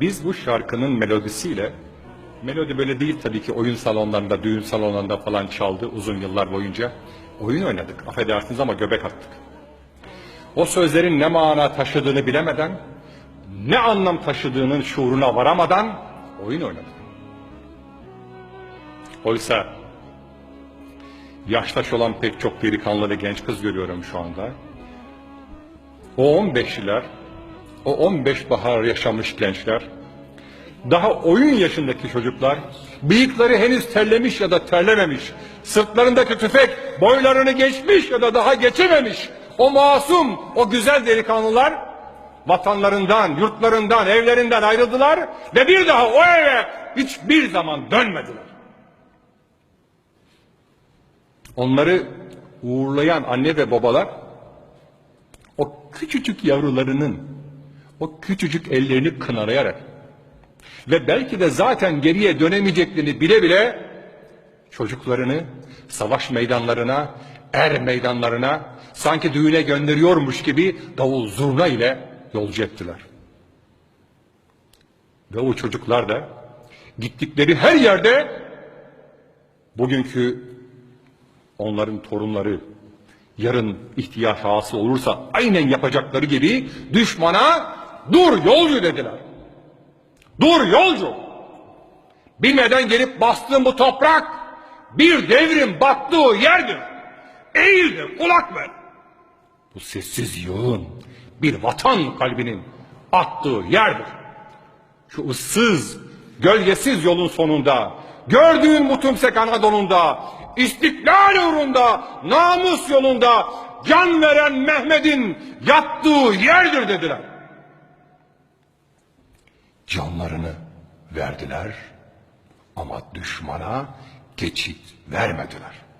Biz bu şarkının melodisiyle, melodi böyle değil tabii ki oyun salonlarında, düğün salonlarında falan çaldı uzun yıllar boyunca. Oyun oynadık, affedersiniz ama göbek attık. O sözlerin ne mana taşıdığını bilemeden, ne anlam taşıdığının şuuruna varamadan oyun oynadık. Oysa yaştaş olan pek çok delikanlı ve genç kız görüyorum şu anda. O 15'liler, o 15 bahar yaşamış gençler, daha oyun yaşındaki çocuklar, bıyıkları henüz terlemiş ya da terlememiş, sırtlarındaki tüfek boylarını geçmiş ya da daha geçememiş, o masum, o güzel delikanlılar, vatanlarından, yurtlarından, evlerinden ayrıldılar ve bir daha o eve hiçbir zaman dönmediler. Onları uğurlayan anne ve babalar, o küçücük yavrularının, o küçücük ellerini kınarayarak ve belki de zaten geriye dönemeyeceklerini bile bile çocuklarını savaş meydanlarına, er meydanlarına sanki düğüne gönderiyormuş gibi davul zurna ile yolcu ettiler. Ve o çocuklar da gittikleri her yerde bugünkü onların torunları yarın ihtiyaç hasıl olursa aynen yapacakları gibi düşmana dur yolcu dediler. Dur yolcu. Bilmeden gelip bastığın bu toprak bir devrin battığı yerdir. Eğil de kulak ver. Bu sessiz yığın bir vatan kalbinin attığı yerdir. Şu ıssız, gölgesiz yolun sonunda, gördüğün bu tümsek Anadolu'nda, istiklal uğrunda, namus yolunda can veren Mehmet'in yattığı yerdir dediler. Canlarını verdiler ama düşmana geçit vermediler.